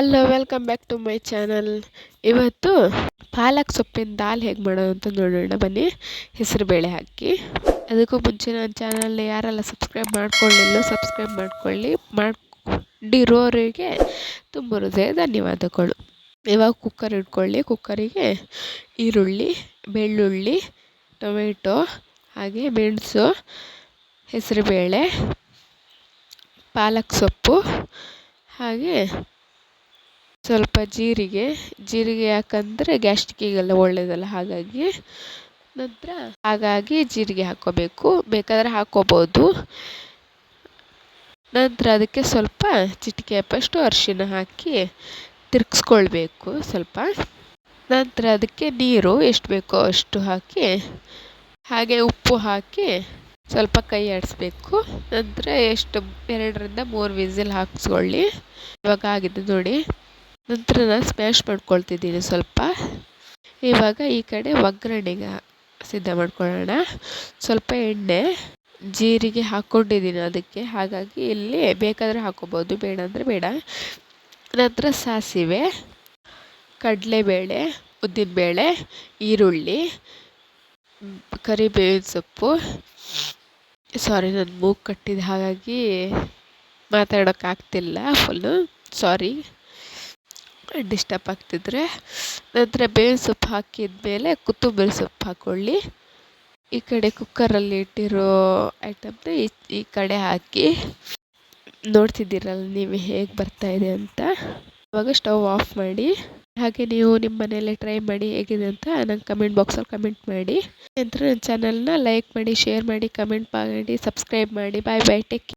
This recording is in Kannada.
Hello welcome back to my channel ಇವತ್ತು ಪಾಲಕ್ ಸೊಪ್ಪಿನ ದಾಲ್ ಹೇಗೆ ಮಾಡೋದು ಅಂತ ನೋಡೋಣ. ಬನ್ನಿ ಹೆಸರುಬೇಳೆ ಹಾಕಿ. ಅದಕ್ಕೂ ಮುಂಚೆ ನನ್ನ ಚಾನಲ್ ಯಾರೆಲ್ಲ ಸಬ್ಸ್ಕ್ರೈಬ್ ಮಾಡ್ಕೊಳ್ಳಿಲ್ಲ ಸಬ್ಸ್ಕ್ರೈಬ್ ಮಾಡ್ಕೊಳ್ಳಿ. ಮಾಡ್ಕೊಂಡಿರೋರಿಗೆ ತುಂಬ ಹೃದಯ ಧನ್ಯವಾದಗಳು. ಇವಾಗ ಕುಕ್ಕರ್ ಇಟ್ಕೊಳ್ಳಿ. ಕುಕ್ಕರಿಗೆ ಈರುಳ್ಳಿ, ಬೆಳ್ಳುಳ್ಳಿ, ಟೊಮೆಟೊ, ಹಾಗೆ ಮೆಣಸು ಹೆಸರುಬೇಳೆ ಪಾಲಕ್ ಸೊಪ್ಪು, ಹಾಗೆ ಸ್ವಲ್ಪ ಜೀರಿಗೆ ಜೀರಿಗೆ ಯಾಕಂದರೆ ಗ್ಯಾಸ್ಟ್ರಿಕ್ಕಿಗೆಲ್ಲ ಒಳ್ಳೆಯದಲ್ಲ ಹಾಗಾಗಿ ನಂತರ ಹಾಗಾಗಿ ಜೀರಿಗೆ ಹಾಕ್ಕೋಬೇಕು. ಬೇಕಾದರೆ ಹಾಕ್ಕೋಬೋದು. ನಂತರ ಅದಕ್ಕೆ ಸ್ವಲ್ಪ ಚಿಟಿಕೆ ಪಸ್ಟು, ಅರಿಶಿನ ಹಾಕಿ ತಿರ್ಗಿಸ್ಕೊಳ್ಬೇಕು ಸ್ವಲ್ಪ. ನಂತರ ಅದಕ್ಕೆ ನೀರು ಎಷ್ಟು ಬೇಕೋ ಅಷ್ಟು ಹಾಕಿ, ಹಾಗೆ ಉಪ್ಪು ಹಾಕಿ ಸ್ವಲ್ಪ ಕೈ ಆಡಿಸ್ಬೇಕು. ನಂತರ ಎಷ್ಟು, ಎರಡರಿಂದ ಮೂರು ವಿಸಿಲ್ ಹಾಕಿಸ್ಕೊಳ್ಳಿ. ಇವಾಗ ಆಗಿದೆ ನೋಡಿ. ನಂತರ ನಾನು ಸ್ಮ್ಯಾಶ್ ಮಾಡ್ಕೊಳ್ತಿದ್ದೀನಿ ಸ್ವಲ್ಪ. ಇವಾಗ ಈ ಕಡೆ ಒಗ್ಗರಣೆಗೆ ಸಿದ್ಧ ಮಾಡ್ಕೊಳ್ಳೋಣ. ಸ್ವಲ್ಪ ಎಣ್ಣೆ, ಜೀರಿಗೆ ಹಾಕ್ಕೊಂಡಿದ್ದೀನಿ ಅದಕ್ಕೆ. ಹಾಗಾಗಿ ಇಲ್ಲಿ ಬೇಕಾದರೆ ಹಾಕ್ಕೋಬೋದು ಬೇಡ ಅಂದರೆ ಬೇಡ. ನಂತರ ಸಾಸಿವೆ, ಕಡಲೆಬೇಳೆ, ಉದ್ದಿನಬೇಳೆ, ಈರುಳ್ಳಿ, ಕರಿಬೇವಿನ ಸೊಪ್ಪು. ಸಾರಿ ನನ್ನ ಮೂಗು ಕಟ್ಟಿದ, ಹಾಗಾಗಿ ಮಾತಾಡೋಕ್ಕಾಗ್ತಿಲ್ಲ ಫುಲ್ಲು ಸಾರಿ ಡಿಸ್ಟರ್ಬ್ ಆಗ್ತಿದ್ರೆ, ನಂತರ ಬೇವಿನ ಸೊಪ್ಪು ಹಾಕಿದ ಮೇಲೆ ಕೊತ್ತಂಬರಿ ಸೊಪ್ಪು ಹಾಕ್ಕೊಳ್ಳಿ ಈ ಕಡೆ ಕುಕ್ಕರಲ್ಲಿ ಇಟ್ಟಿರೋ ಐಟಮ್ನ ಈ ಈ ಕಡೆ ಹಾಕಿ. ನೋಡ್ತಿದ್ದೀರಲ್ಲ ನೀವು ಹೇಗೆ ಬರ್ತಾ ಇದೆ ಅಂತ. ಆವಾಗ ಸ್ಟವ್ ಆಫ್ ಮಾಡಿ. ಹಾಗೆ ನೀವು ನಿಮ್ಮ ಮನೆಯಲ್ಲೇ ಟ್ರೈ ಮಾಡಿ ಹೇಗಿದೆ ಅಂತ ನಂಗೆ ಕಮೆಂಟ್ ಬಾಕ್ಸಲ್ಲಿ ಕಮೆಂಟ್ ಮಾಡಿ. ನಂತರ ನನ್ನ ಚಾನಲ್ನ ಲೈಕ್ ಮಾಡಿ ಶೇರ್ ಮಾಡಿ ಕಮೆಂಟ್ ಮಾಡಿ ಸಬ್ಸ್ಕ್ರೈಬ್ ಮಾಡಿ. ಬಾಯ್ ಬಾಯ್ ಟೇಕ್